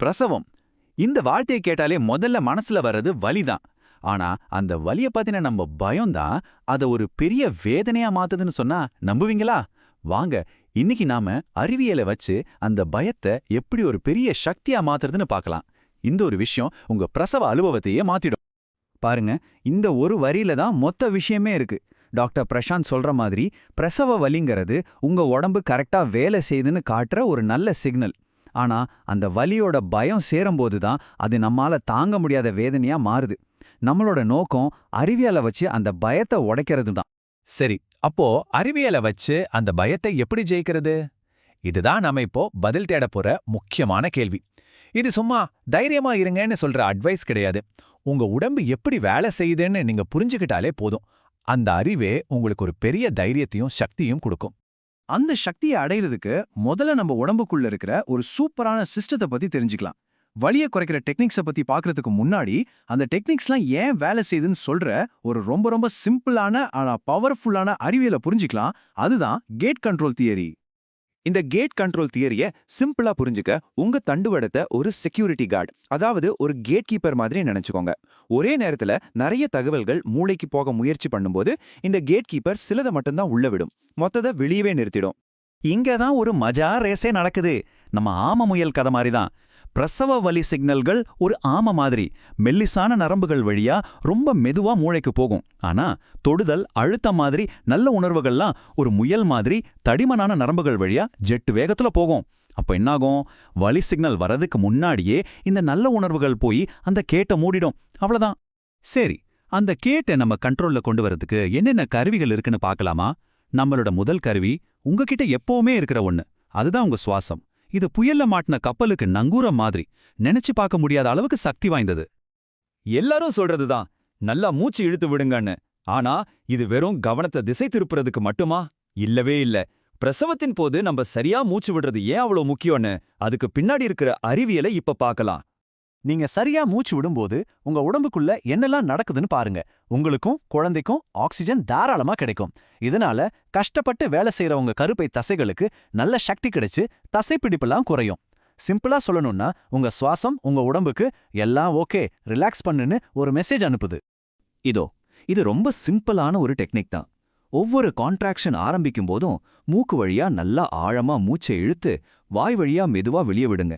பிரசவம். இந்த வார்த்தையை கேட்டாலே முதல்ல மனசுல வர்றது வலிதான். ஆனா அந்த வலிய பத்தின நம்ம பயம்தான் அதை ஒரு பெரிய வேதனையா மாத்துதுன்னு சொன்னா நம்புவீங்களா? வாங்க இன்னைக்கு நாம அறிவியலை வச்சு அந்த பயத்தை எப்படி ஒரு பெரிய சக்தியா மாத்துறதுன்னு பார்க்கலாம். இந்த ஒரு விஷயம் உங்க பிரசவ அனுபவத்தையே மாத்திடும். பாருங்க இந்த ஒரு வரியில தான் மொத்த விஷயமே இருக்கு. டாக்டர் பிரசாந்த் சொல்ற மாதிரி பிரசவ வலிங்கிறது உங்க உடம்பு கரெக்டா வேலை செய்யுதுன்னு காட்டுற ஒரு நல்ல சிக்னல். ஆனா அந்த வலியோட பயம் சேரும்போது தான் அது நம்மால தாங்க முடியாத வேதனையா மாறுது. நம்மளோட நோக்கம் அறிவியலை வச்சு அந்த பயத்தை உடைக்கிறது தான் சரி அப்போ அறிவியலை வச்சு அந்த பயத்தை எப்படி ஜெயிக்கிறது? இதுதான் நாம இப்போ பதில் தேட போற முக்கியமான கேள்வி. இது சும்மா தைரியமா இருங்கன்னு சொல்ற அட்வைஸ் கிடையாது. உங்க உடம்பு எப்படி வேலை செய்யுதுன்னு நீங்க புரிஞ்சுக்கிட்டாலே போதும். அந்த அறிவே உங்களுக்கு ஒரு பெரிய தைரியத்தையும் சக்தியும் கொடுக்கும். அந்த சக்தியை அடையிறதுக்கு முதல்ல நம்ம உடம்புக்குள்ள இருக்கிற ஒரு சூப்பரான சிஸ்டத்தை பத்தி தெரிஞ்சுக்கலாம். வழியை குறைக்கிற டெக்னிக்ஸை பத்தி பார்க்கறதுக்கு முன்னாடி அந்த டெக்னிக்ஸ்லாம் ஏன் வேலை செய்யுதுன்னு சொல்ற ஒரு ரொம்ப ரொம்ப சிம்பிளான ஆனா பவர்ஃபுல்லான அறிவியலை புரிஞ்சுக்கலாம். அதுதான் கேட் கண்ட்ரோல் தியரி இந்த கேட் கண்ட்ரோல் தியரிய சிம்பிளா புரிஞ்சுக்க உங்க தண்டுவடத்தை ஒரு செக்யூரிட்டி கார்டு அதாவது ஒரு கேட் கீப்பர் மாதிரி நினைச்சுக்கோங்க. ஒரே நேரத்துல நிறைய தகவல்கள் மூளைக்கு போக முயற்சி பண்ணும்போது இந்த கேட் கீப்பர் சிலதை மட்டும்தான் உள்ள விடும். மொத்தத்தை வெளியவே நிறுத்திடும். இங்க தான் ஒரு மஜா ரேஸே நடக்குது. நம்ம ஆம முயல் கதை மாதிரி தான். பிரசவ வலி சிக்னல்கள் ஒரு ஆம மாதிரி. மெல்லிசான நரம்புகள் வழியா ரொம்ப மெதுவா மூளைக்கு போகும். ஆனா தொடுதல் அழுத்தம் மாதிரி நல்ல உணர்வுகள்லாம் ஒரு முயல் மாதிரி தடிமனான நரம்புகள் வழியா ஜெட் வேகத்துல போகும். அப்ப என்னாகும்? வலி சிக்னல் வரதுக்கு முன்னாடியே இந்த நல்ல உணர்வுகள் போய் அந்த கேட்டை மூடிடும். அவ்வளவுதான். சரி அந்த கேட்டை நம்ம கண்ட்ரோல்ல கொண்டு வரதுக்கு என்னென்ன கருவிகள் இருக்குன்னு பார்க்கலாமா? நம்மளோட முதல் கருவி உங்ககிட்ட எப்பவுமே இருக்கிற ஒண்ணு. அதுதான் உங்க சுவாசம். இது புயல்ல மாட்டின கப்பலுக்கு நங்கூரம் மாதிரி. நினைச்சு பார்க்க முடியாத அளவுக்கு சக்தி வாய்ந்தது. எல்லாரும் சொல்றதுதான் நல்லா மூச்சு இழுத்து விடுங்கன்னு. ஆனா இது வெறும் கவனத்தை திசை திருப்புறதுக்கு மட்டுமா? இல்லவே இல்ல. பிரசவத்தின் போது நம்ம சரியா மூச்சு விடுறது ஏன் அவ்வளோ முக்கியம்னு அதுக்கு பின்னாடி இருக்கிற அறிவியலை இப்ப பார்க்கலாம். நீங்க சரியா மூச்சு விடும்போது உங்க உடம்புக்குள்ள என்னெல்லாம் நடக்குதுன்னு பாருங்க. உங்களுக்கும் குழந்தைக்கும் ஆக்சிஜன் தாராளமா கிடைக்கும். இதனால கஷ்டப்பட்டு வேலை செய்யறவங்க கருப்பை தசைகளுக்கு நல்ல சக்தி கிடைச்சு தசைப்பிடிப்பெல்லாம் குறையும். சிம்பிளா சொல்லணும்னா உங்க சுவாசம் உங்க உடம்புக்கு எல்லாம் ஓகே. ரிலாக்ஸ் பண்ணுன்னு ஒரு மெசேஜ் அனுப்புது. இதோ இது ரொம்ப சிம்பிளான ஒரு டெக்னிக் தான். ஒவ்வொரு கான்ட்ராக்ஷன் ஆரம்பிக்கும் போதும் மூக்கு வழியா நல்லா ஆழமா மூச்சை இழுத்து வாய் வழியா மெதுவா வெளியே விடுங்க.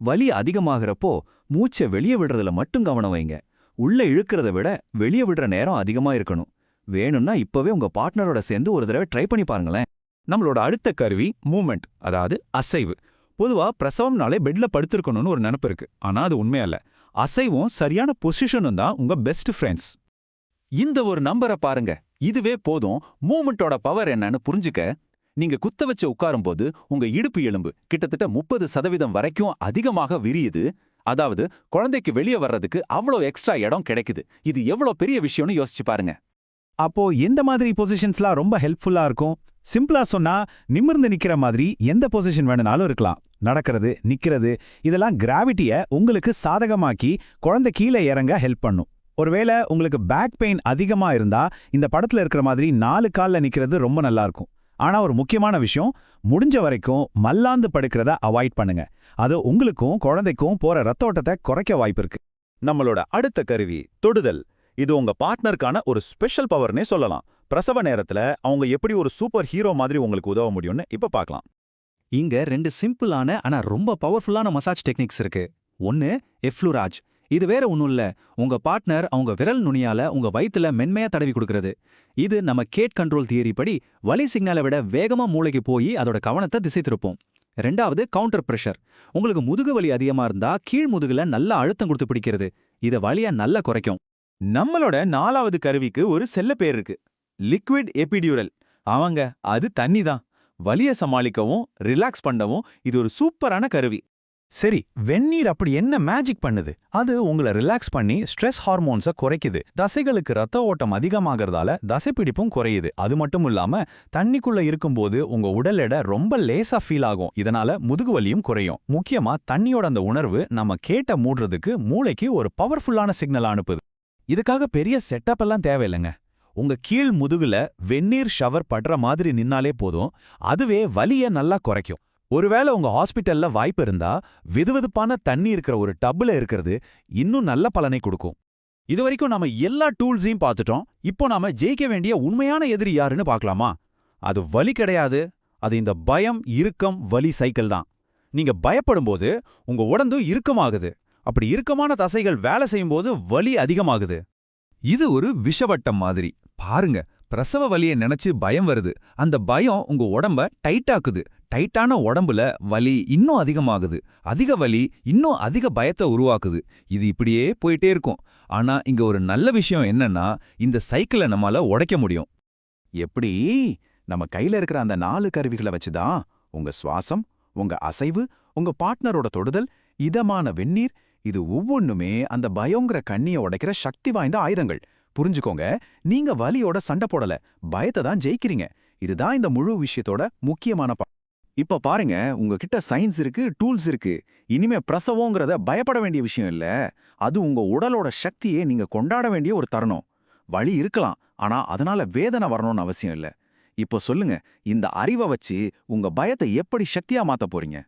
வலி அதிகமாகறப்போ மூச்சை வெளியே விடுறதுல மட்டும் கவனம் வைங்க. உள்ள இழுக்கிறத விட வெளியே விடுற நேரம் அதிகமா இருக்கணும். வேணும்னா இப்பவே உங்க பார்ட்னரோட சேர்ந்து ஒரு தடவை ட்ரை பண்ணி பாருங்களேன். நம்மளோட அடுத்த கருவி மூமெண்ட் அதாவது அசைவு. பொதுவா பிரசவம்னாலே பெட்ல படுத்திருக்கணும்னு ஒரு நினப்பு இருக்கு. ஆனா அது உண்மையல்ல அசைவும் சரியான பொசிஷனும் தான் உங்க பெஸ்ட் ஃப்ரெண்ட்ஸ் இந்த ஒரு நம்பரை பாருங்க. இதுவே போதும். மூமெண்ட்டோட பவர் என்னன்னு புரிஞ்சுக்க. நீங்க குத்த வச்சு உட்காரும்போது உங்க இடுப்பு எலும்பு கிட்டத்தட்ட முப்பது சதவீதம் வரைக்கும் அதிகமாக விரியுது. அதாவது குழந்தைக்கு வெளியே வர்றதுக்கு அவ்வளோ எக்ஸ்ட்ரா இடம் கிடைக்குது. இது எவ்வளோ பெரிய விஷயம்னு யோசிச்சு பாருங்க. அப்போ எந்த மாதிரி பொசிஷன்ஸ்லாம் ரொம்ப ஹெல்ப்ஃபுல்லா இருக்கும்? சிம்பிளா சொன்னா நிமிர்ந்து நிக்கிற மாதிரி எந்த பொசிஷன் வேணும்னாலும் இருக்கலாம். நடக்கிறது நிக்கிறது இதெல்லாம் கிராவிட்டிய உங்களுக்கு சாதகமாக்கி குழந்தை கீழே இறங்க ஹெல்ப் பண்ணும். ஒருவேளை உங்களுக்கு பேக் பெயின் அதிகமா இருந்தா இந்த படத்துல இருக்கிற மாதிரி நாலு கால்ல நிற்கிறது ரொம்ப நல்லா இருக்கும். ஆனா ஒரு முக்கியமான விஷயம் முடிஞ்ச வரைக்கும் மல்லாந்து படுக்கிறத அவாய்ட் பண்ணுங்க. அது உங்களுக்கும் குழந்தைக்கும் போற ரத்த ஓட்டத்தை குறைக்க வாய்ப்பு இருக்கு. நம்மளோட அடுத்த கருவி தொடுதல். இது உங்க பார்ட்னருக்கான ஒரு ஸ்பெஷல் பவர்னே சொல்லலாம். பிரசவ நேரத்துல அவங்க எப்படி ஒரு சூப்பர் ஹீரோ மாதிரி உங்களுக்கு உதவ முடியும்னு இப்ப பார்க்கலாம் இங்க ரெண்டு சிம்பிளான ஆனா ரொம்ப பவர்ஃபுல்லான மசாஜ் டெக்னிக்ஸ் இருக்கு. ஒன்னு எஃப்ளூராஜ் இது வேற ஒன்றும் இல்ல. உங்க பார்ட்னர் அவங்க விரல் நுனியால உங்க வயித்துல மென்மையா தடவி கொடுக்கறது. இது நம்ம கேட் கண்ட்ரோல் தியரி படி வலி சிக்னலை விட வேகமா மூளைக்கு போய் அதோட கவனத்தை திசை திருப்போம். ரெண்டாவது கவுண்டர் பிரஷர் உங்களுக்கு முதுகு வலி அதிகமா இருந்தா கீழ் முதுகுல நல்ல அழுத்தம் கொடுத்து பிடிக்கிறது. இத வலியா நல்லா குறைக்கும். நம்மளோட நாலாவது கருவிக்கு ஒரு செல்ல பேர் இருக்கு. லிக்விட் எபிடியூரல் அவங்க அது தண்ணி தான் வலிய சமாளிக்கவும் ரிலாக்ஸ் பண்ணவும் இது ஒரு சூப்பரான கருவி. சரி வெந்நீர் அப்படி என்ன மேஜிக் பண்ணுது? அது உங்களை ரிலாக்ஸ் பண்ணி ஸ்ட்ரெஸ் ஹார்மோன்ஸை குறைக்குது. தசைகளுக்கு ரத்த ஓட்டம் அதிகமாகறதால தசைப்பிடிப்பும் குறையுது. அது மட்டும் இல்லாம தண்ணிக்குள்ள இருக்கும்போது உங்க உடல் எடை ரொம்ப லேசா ஃபீல் ஆகும். இதனால முதுகு வலியும் குறையும். முக்கியமா தண்ணியோட அந்த உணர்வு நம்ம கேட்ட மூடுறதுக்கு மூளைக்கு ஒரு பவர்ஃபுல்லான சிக்னல் அனுப்புது. இதுக்காக பெரிய செட்டப் எல்லாம் தேவையில்லைங்க. உங்க கீழ் முதுகுல வெந்நீர் ஷவர் படுற மாதிரி நின்னாலே போதும். அதுவே வலிய நல்லா குறைக்கும். ஒருவேளை உங்க ஹாஸ்பிட்டல்ல வாய்ப்பு இருந்தா வெதுவெதுப்பான தண்ணி இருக்கிற ஒரு டப்புல இருக்கிறது இன்னும் நல்ல பலனை கொடுக்கும். இதுவரைக்கும் நாம எல்லா டூல்ஸையும் பார்த்துட்டோம். இப்போ நாம ஜெயிக்க வேண்டிய உண்மையான எதிரி யாருன்னு பார்க்கலாமா? அது வலி கிடையாது. அது இந்த பயம் இறுக்கம் வலி சைக்கிள் தான். நீங்க பயப்படும்போது உங்க உடம்பு இறுக்கமாகுது. அப்படி இறுக்கமான தசைகள் வேலை செய்யும்போது வலி அதிகமாகுது. இது ஒரு விஷவட்டம் மாதிரி. பாருங்க பிரசவ வலியை நினைச்சு பயம் வருது. அந்த பயம் உங்க உடம்ப டைட்டாக்குது டைட்டான உடம்புல வலி இன்னும் அதிகமாகுது. அதிக வலி இன்னும் அதிக பயத்தை உருவாக்குது. இது இப்படியே போயிட்டே இருக்கும். ஆனா இங்க ஒரு நல்ல விஷயம் என்னன்னா இந்த சைக்கிளை நம்மால உடைக்க முடியும். எப்படி? நம்ம கையில இருக்கிற அந்த நாலு கருவிகளை வச்சுதான். உங்க சுவாசம் உங்க அசைவு உங்க பார்ட்னரோட தொடுதல் இதமான வெந்நீர் இது ஒவ்வொன்னுமே அந்த பயங்கர கண்ணிய உடைக்கிற சக்தி வாய்ந்த ஆயுதங்கள். புரிஞ்சுக்கோங்க நீங்க வலியோட சண்டை போடல. பயத்தை தான் ஜெயிக்கிறீங்க. இதுதான் இந்த முழு விஷயத்தோட முக்கியமான பா இப்ப பாருங்க உங்ககிட்ட சயின்ஸ் இருக்கு டூல்ஸ் இருக்கு. இனிமே பிரசவோங்கிறத பயப்பட வேண்டிய விஷயம் இல்ல. அது உங்க உடலோட சக்தியை நீங்க கொண்டாட வேண்டிய ஒரு தருணம். வழி இருக்கலாம் ஆனா அதனால வேதனை வரணும்னு அவசியம் இல்ல. இப்போ சொல்லுங்க இந்த அறிவை வச்சு உங்க பயத்தை எப்படி சக்தியா மாத்த போறீங்க?